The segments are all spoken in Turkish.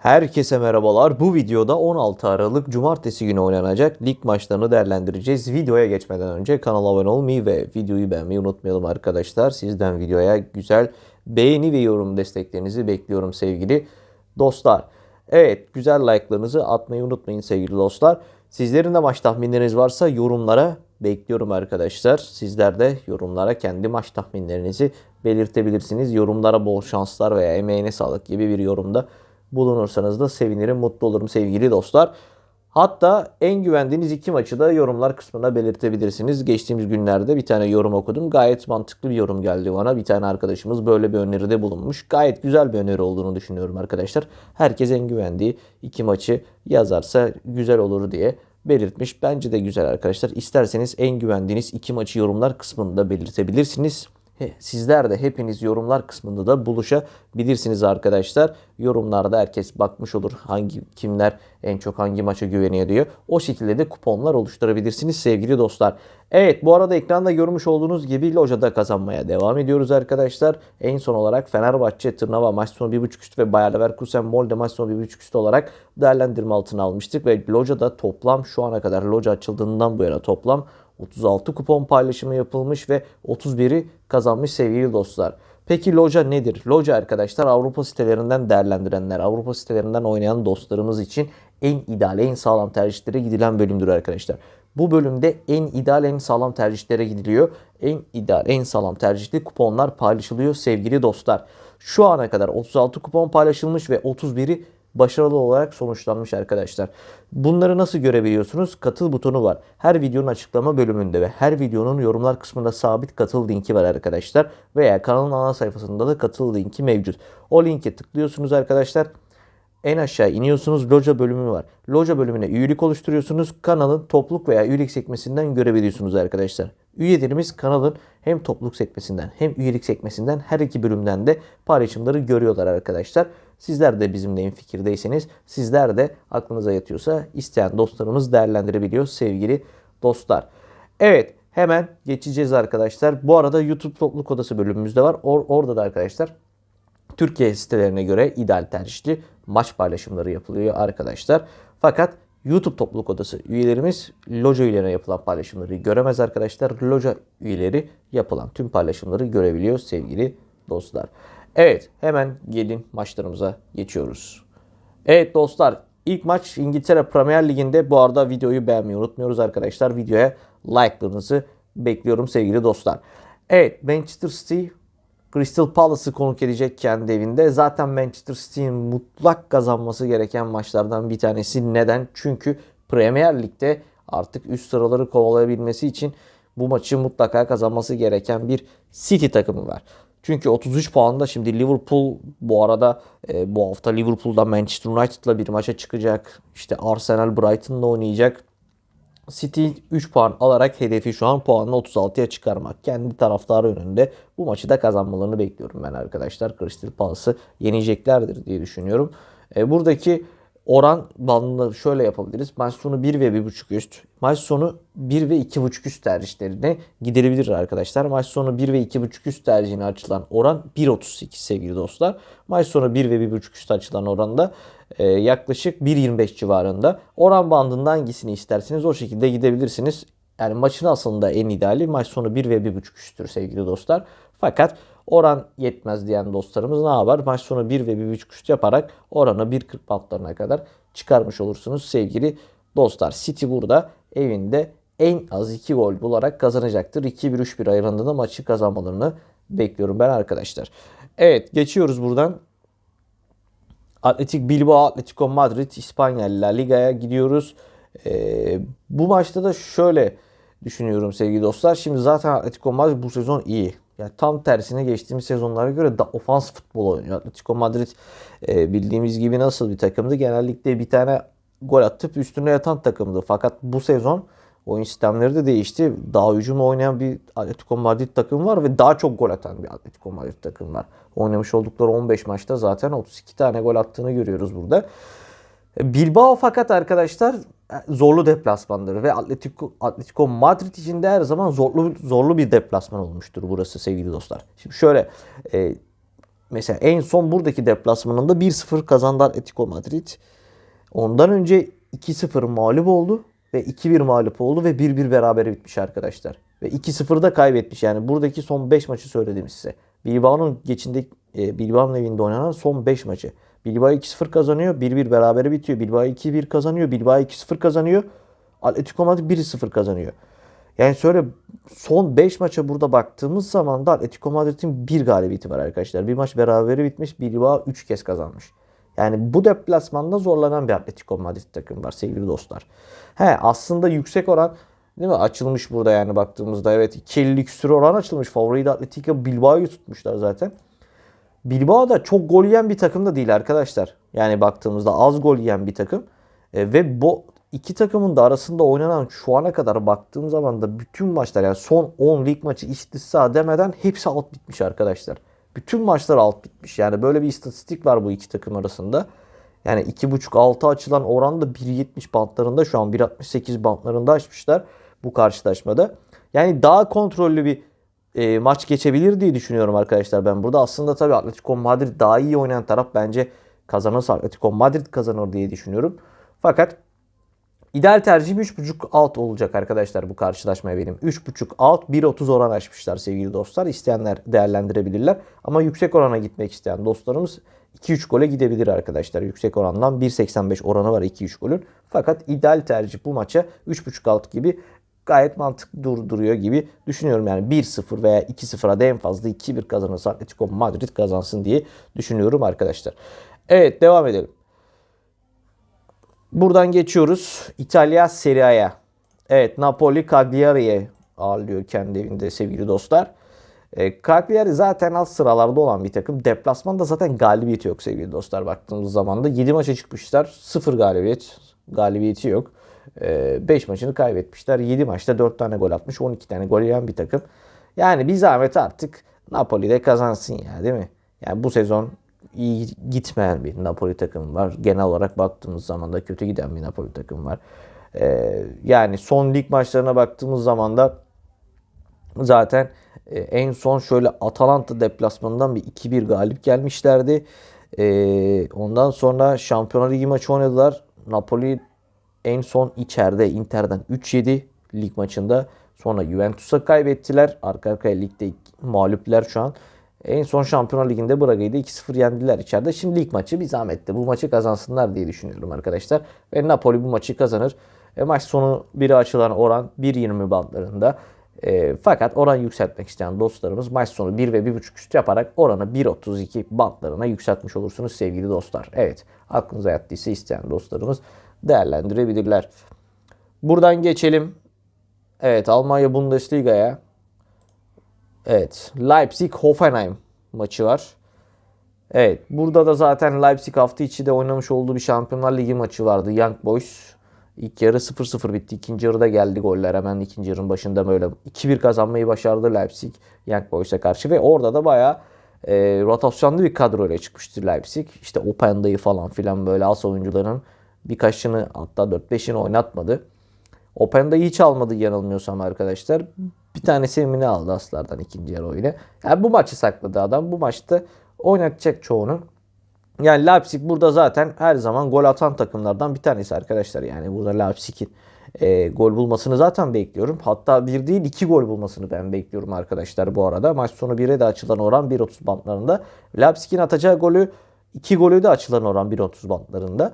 Herkese merhabalar. Bu videoda 16 Aralık Cumartesi günü oynanacak lig maçlarını değerlendireceğiz. Videoya geçmeden önce kanala abone olmayı ve videoyu beğenmeyi unutmayalım arkadaşlar. Sizden videoya güzel beğeni ve yorum desteklerinizi bekliyorum sevgili dostlar. Evet güzel like'larınızı atmayı unutmayın sevgili dostlar. Sizlerin de maç tahminleriniz varsa yorumlara bekliyorum arkadaşlar. Sizler de yorumlara kendi maç tahminlerinizi belirtebilirsiniz. Yorumlara bol şanslar veya emeğine sağlık gibi bir yorumda bulunursanız da sevinirim, mutlu olurum sevgili dostlar. Hatta en güvendiğiniz iki maçı da yorumlar kısmına belirtebilirsiniz. Geçtiğimiz günlerde bir tane yorum okudum. Gayet mantıklı bir yorum geldi bana. Bir tane arkadaşımız böyle bir öneride bulunmuş. Gayet güzel bir öneri olduğunu düşünüyorum arkadaşlar. Herkes en güvendiği iki maçı yazarsa güzel olur diye belirtmiş. Bence de güzel arkadaşlar. İsterseniz en güvendiğiniz iki maçı yorumlar kısmında belirtebilirsiniz. Sizler de hepiniz yorumlar kısmında da buluşabilirsiniz arkadaşlar. Yorumlarda herkes bakmış olur hangi kimler en çok hangi maça güveniyor diyor. O şekilde de kuponlar oluşturabilirsiniz sevgili dostlar. Evet bu arada ekranda görmüş olduğunuz gibi lojada kazanmaya devam ediyoruz arkadaşlar. En son olarak Fenerbahçe Tırnava maç sonu 1.5 üstü ve Bayer Leverkusen Molde maç sonu 1.5 üstü olarak değerlendirme altına almıştık. Ve lojada toplam şu ana kadar loja açıldığından bu yana toplam 36 kupon paylaşımı yapılmış ve 31'i kazanmış sevgili dostlar. Peki loja nedir? Loja arkadaşlar Avrupa sitelerinden değerlendirenler, Avrupa sitelerinden oynayan dostlarımız için en ideal, en sağlam tercihlere gidilen bölümdür arkadaşlar. Bu bölümde en ideal, en sağlam tercihlere gidiliyor. En ideal, en sağlam tercihli kuponlar paylaşılıyor sevgili dostlar. Şu ana kadar 36 kupon paylaşılmış ve 31'i başarılı olarak sonuçlanmış arkadaşlar. Bunları nasıl görebiliyorsunuz? Katıl butonu var. Her videonun açıklama bölümünde ve her videonun yorumlar kısmında sabit katıl linki var arkadaşlar. Veya kanalın ana sayfasında da katıl linki mevcut. O linke tıklıyorsunuz arkadaşlar. En aşağı iniyorsunuz. Loja bölümü var. Loja bölümüne üyelik oluşturuyorsunuz. Kanalın topluluk veya üyelik sekmesinden görebiliyorsunuz arkadaşlar. Üyelerimiz kanalın hem topluluk sekmesinden hem üyelik sekmesinden her iki bölümden de paylaşımları görüyorlar arkadaşlar. Sizler de bizimle en fikirdeyseniz sizler de aklınıza yatıyorsa isteyen dostlarımız değerlendirebiliyor sevgili dostlar. Evet hemen geçeceğiz arkadaşlar. Bu arada YouTube topluluk odası bölümümüz de var. Or- orada da arkadaşlar Türkiye sitelerine göre ideal tercihli maç paylaşımları yapılıyor arkadaşlar. Fakat YouTube topluluk odası üyelerimiz loja üyelerine yapılan paylaşımları göremez arkadaşlar. Loja üyeleri yapılan tüm paylaşımları görebiliyor sevgili dostlar. Evet hemen gelin maçlarımıza geçiyoruz. Evet dostlar ilk maç İngiltere Premier Ligi'nde bu arada videoyu beğenmeyi unutmuyoruz arkadaşlar. Videoya like'larınızı bekliyorum sevgili dostlar. Evet Manchester City Crystal Palace'ı konuk edecek kendi evinde. Zaten Manchester City'nin mutlak kazanması gereken maçlardan bir tanesi. Neden? Çünkü Premier Lig'de artık üst sıraları kovalayabilmesi için bu maçı mutlaka kazanması gereken bir City takımı var. Çünkü 33 puanda şimdi Liverpool bu arada e, bu hafta Liverpool'da Manchester United'la bir maça çıkacak. İşte Arsenal Brighton'la oynayacak. City 3 puan alarak hedefi şu an puanını 36'ya çıkarmak. Kendi taraftarı önünde bu maçı da kazanmalarını bekliyorum ben arkadaşlar. Crystal Palace'ı yeneceklerdir diye düşünüyorum. E, buradaki oran bandını şöyle yapabiliriz. Maç sonu 1 ve 1.5 üst. Maç sonu 1 ve 2.5 üst tercihlerine gidilebilir arkadaşlar. Maç sonu 1 ve 2.5 üst tercihine açılan oran 1.32 sevgili dostlar. Maç sonu 1 ve 1.5 üst açılan oranda e, yaklaşık 1.25 civarında. Oran bandında hangisini isterseniz o şekilde gidebilirsiniz. Yani maçın aslında en ideali maç sonu 1 ve 1.5 üsttür sevgili dostlar. Fakat oran yetmez diyen dostlarımız ne yapar? Maç sonu 1 ve 1.5 üst yaparak oranı 1.40 bantlarına kadar çıkarmış olursunuz sevgili dostlar. City burada evinde en az 2 gol bularak kazanacaktır. 2-1-3-1 ayarında maçı kazanmalarını bekliyorum ben arkadaşlar. Evet geçiyoruz buradan. Atletik Bilbao, Atletico Madrid, İspanya La Liga'ya gidiyoruz. Ee, bu maçta da şöyle düşünüyorum sevgili dostlar. Şimdi zaten Atletico Madrid bu sezon iyi. Yani tam tersine geçtiğimiz sezonlara göre da ofans futbol oynuyor. Atletico Madrid e, bildiğimiz gibi nasıl bir takımdı? Genellikle bir tane gol atıp üstüne yatan takımdı. Fakat bu sezon oyun sistemleri de değişti. Daha hücumla oynayan bir Atletico Madrid takım var ve daha çok gol atan bir Atletico Madrid takım var. Oynamış oldukları 15 maçta zaten 32 tane gol attığını görüyoruz burada. Bilbao fakat arkadaşlar zorlu deplasmandır ve Atletico, Atletico Madrid için de her zaman zorlu zorlu bir deplasman olmuştur burası sevgili dostlar. Şimdi şöyle e, mesela en son buradaki deplasmanında 1-0 kazandı Atletico Madrid. Ondan önce 2-0 mağlup oldu ve 2-1 mağlup oldu ve 1-1 berabere bitmiş arkadaşlar. Ve 2-0'da kaybetmiş yani buradaki son 5 maçı söyledim size. Bilbao'nun geçinde e, Bilbao'nun evinde oynanan son 5 maçı. Bilbao 2-0 kazanıyor. 1-1 berabere bitiyor. Bilbao 2-1 kazanıyor. Bilbao 2-0 kazanıyor. Atletico Madrid 1-0 kazanıyor. Yani şöyle son 5 maça burada baktığımız zaman da Atletico Madrid'in bir galibiyeti var arkadaşlar. Bir maç berabere bitmiş. Bilbao 3 kez kazanmış. Yani bu deplasmanda zorlanan bir Atletico Madrid takım var sevgili dostlar. He aslında yüksek oran değil mi? Açılmış burada yani baktığımızda. Evet 2.50 küsur oran açılmış. Favori Atletico Bilbao'yu tutmuşlar zaten. Bilbao da çok gol yiyen bir takım da değil arkadaşlar. Yani baktığımızda az gol yiyen bir takım. E, ve bu iki takımın da arasında oynanan şu ana kadar baktığım zaman da bütün maçlar yani son 10 lig maçı istisna demeden hepsi alt bitmiş arkadaşlar. Bütün maçlar alt bitmiş. Yani böyle bir istatistik var bu iki takım arasında. Yani 2.5-6 açılan oran da 1.70 bantlarında şu an 1.68 bantlarında açmışlar bu karşılaşmada. Yani daha kontrollü bir e, maç geçebilir diye düşünüyorum arkadaşlar ben burada. Aslında tabii Atletico Madrid daha iyi oynayan taraf bence kazanırsa Atletico Madrid kazanır diye düşünüyorum. Fakat ideal tercihim 3.5 alt olacak arkadaşlar bu karşılaşmaya benim. 3.5 alt 1.30 oran açmışlar sevgili dostlar. İsteyenler değerlendirebilirler. Ama yüksek orana gitmek isteyen dostlarımız 2-3 gole gidebilir arkadaşlar. Yüksek orandan 1.85 oranı var 2-3 golün. Fakat ideal tercih bu maça 3.5 alt gibi gayet mantıklı dur duruyor gibi düşünüyorum. Yani 1-0 veya 2-0'a da en fazla 2-1 kazanırsa Atletico Madrid kazansın diye düşünüyorum arkadaşlar. Evet devam edelim. Buradan geçiyoruz İtalya Serie A'ya. Evet Napoli Cagliari'ye ağırlıyor kendi evinde sevgili dostlar. E, Cagliari zaten alt sıralarda olan bir takım. Deplasmanda zaten galibiyeti yok sevgili dostlar baktığımız zaman da. 7 maça çıkmışlar. 0 galibiyet. Galibiyeti yok. 5 e, maçını kaybetmişler. 7 maçta 4 tane gol atmış. 12 tane gol yiyen bir takım. Yani bir zahmet artık Napoli'de kazansın ya değil mi? Yani bu sezon iyi gitmeyen bir Napoli takım var. Genel olarak baktığımız zaman da kötü giden bir Napoli takım var. Ee, yani son lig maçlarına baktığımız zaman da zaten e, en son şöyle Atalanta deplasmanından bir 2-1 galip gelmişlerdi. Ee, ondan sonra Şampiyonlar Ligi maçı oynadılar. Napoli en son içeride Inter'den 3-7 lig maçında. Sonra Juventus'a kaybettiler. Arka arkaya ligde mağlupler şu an. En son Şampiyonlar Ligi'nde Braga'yı da 2-0 yendiler içeride. Şimdi lig maçı bir zahmette. Bu maçı kazansınlar diye düşünüyorum arkadaşlar. Ve Napoli bu maçı kazanır. E, maç sonu biri açılan oran 1.20 bantlarında. E, fakat oran yükseltmek isteyen dostlarımız maç sonu 1 ve 1.5 üst yaparak oranı 1.32 bantlarına yükseltmiş olursunuz sevgili dostlar. Evet aklınıza yattıysa isteyen dostlarımız değerlendirebilirler. Buradan geçelim. Evet Almanya Bundesliga'ya. Evet Leipzig Hoffenheim maçı var. Evet burada da zaten Leipzig hafta içi de oynamış olduğu bir Şampiyonlar Ligi maçı vardı. Young Boys İlk yarı 0-0 bitti. İkinci yarıda geldi goller. Hemen ikinci yarının başında böyle 2-1 kazanmayı başardı Leipzig Young Boys'a karşı. Ve orada da bayağı e, rotasyonlu bir kadroyla çıkmıştı Leipzig. İşte Openda'yı falan filan böyle as oyuncuların birkaçını hatta 4-5'ini oynatmadı. Openda'yı hiç almadı yanılmıyorsam arkadaşlar. Bir tanesi Emine aldı aslardan ikinci yarı oyunu. Yani bu maçı sakladı adam. Bu maçta oynatacak çoğunu. Yani Leipzig burada zaten her zaman gol atan takımlardan bir tanesi arkadaşlar. Yani burada Leipzig'in e, gol bulmasını zaten bekliyorum. Hatta bir değil iki gol bulmasını ben bekliyorum arkadaşlar bu arada. Maç sonu 1'e de açılan oran 1.30 bantlarında. Leipzig'in atacağı golü iki golü de açılan oran 1.30 bantlarında.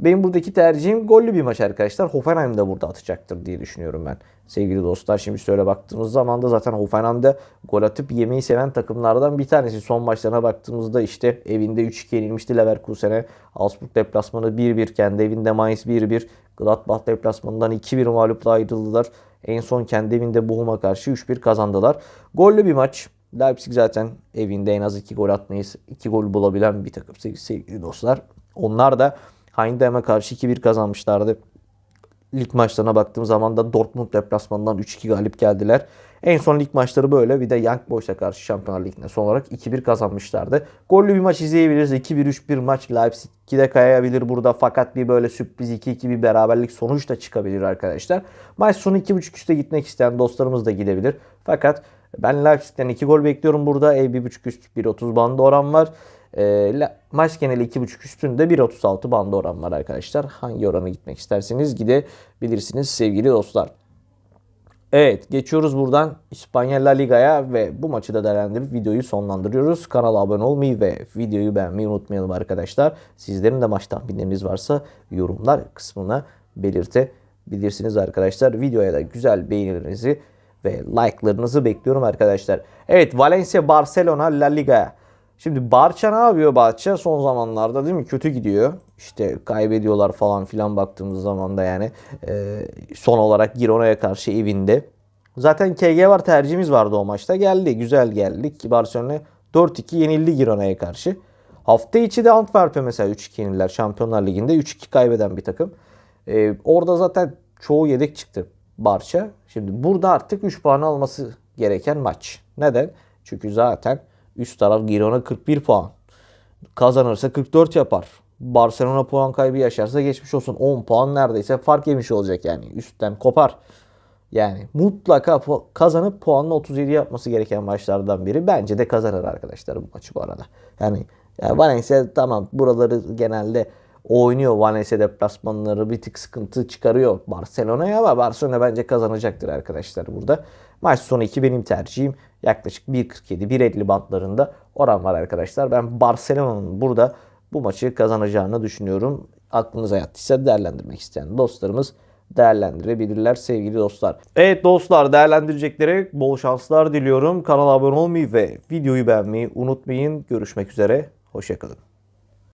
Benim buradaki tercihim gollü bir maç arkadaşlar. Hoffenheim de burada atacaktır diye düşünüyorum ben. Sevgili dostlar şimdi şöyle baktığımız zaman da zaten Hoffenheim'de gol atıp yemeyi seven takımlardan bir tanesi. Son maçlarına baktığımızda işte evinde 3-2 yenilmişti Leverkusen'e. Augsburg deplasmanı 1-1 kendi evinde Mainz 1-1. Gladbach deplasmanından 2-1 mağlupla ayrıldılar. En son kendi evinde Bochum'a karşı 3-1 kazandılar. Gollü bir maç. Leipzig zaten evinde en az 2 gol atmayı, 2 gol bulabilen bir takım sevgili dostlar. Onlar da Heidenheim'e karşı 2-1 kazanmışlardı. Lig maçlarına baktığım zaman da Dortmund deplasmanından 3-2 galip geldiler. En son lig maçları böyle. Bir de Young Boys'a karşı Şampiyonlar Ligi'nde son olarak 2-1 kazanmışlardı. Gollü bir maç izleyebiliriz. 2-1-3-1 maç Leipzig 2'de kayabilir burada. Fakat bir böyle sürpriz 2-2 bir beraberlik sonuç da çıkabilir arkadaşlar. Maç sonu 2.5 üstte gitmek isteyen dostlarımız da gidebilir. Fakat Ben Leipzig'ten 2 gol bekliyorum burada. E 1.5 üst 1.30 bandı oran var. E, maç geneli 2.5 üstünde 1.36 bandı oran var arkadaşlar. Hangi orana gitmek isterseniz gidebilirsiniz sevgili dostlar. Evet geçiyoruz buradan İspanya La Liga'ya ve bu maçı da değerlendirip videoyu sonlandırıyoruz. Kanala abone olmayı ve videoyu beğenmeyi unutmayalım arkadaşlar. Sizlerin de maç tahminleriniz varsa yorumlar kısmına belirtebilirsiniz arkadaşlar. Videoya da güzel beğenilerinizi ve like'larınızı bekliyorum arkadaşlar. Evet Valencia Barcelona La Liga'ya. Şimdi Barça ne yapıyor Barça? Son zamanlarda değil mi? Kötü gidiyor. İşte kaybediyorlar falan filan baktığımız zaman da yani e, son olarak Girona'ya karşı evinde. Zaten KG var tercihimiz vardı o maçta. Geldi. Güzel geldik. Barcelona 4-2 yenildi Girona'ya karşı. Hafta içi de Antwerp'e mesela 3-2 yenildiler. Şampiyonlar Ligi'nde 3-2 kaybeden bir takım. E, orada zaten çoğu yedek çıktı Barça. Şimdi burada artık 3 puan alması gereken maç. Neden? Çünkü zaten üst taraf Girona 41 puan. Kazanırsa 44 yapar. Barcelona puan kaybı yaşarsa geçmiş olsun. 10 puan neredeyse fark yemiş olacak yani. Üstten kopar. Yani mutlaka kazanıp puanla 37 yapması gereken maçlardan biri. Bence de kazanır arkadaşlar bu maçı bu arada. Yani, yani Valencia tamam buraları genelde oynuyor. Valencia deplasmanları bir tık sıkıntı çıkarıyor Barcelona'ya ama Barcelona bence kazanacaktır arkadaşlar burada. Maç sonu 2 benim tercihim. Yaklaşık 1.47-1.50 bantlarında oran var arkadaşlar. Ben Barcelona'nın burada bu maçı kazanacağını düşünüyorum. Aklınıza yattıysa değerlendirmek isteyen dostlarımız değerlendirebilirler sevgili dostlar. Evet dostlar değerlendirecekleri bol şanslar diliyorum. Kanala abone olmayı ve videoyu beğenmeyi unutmayın. Görüşmek üzere. Hoşçakalın.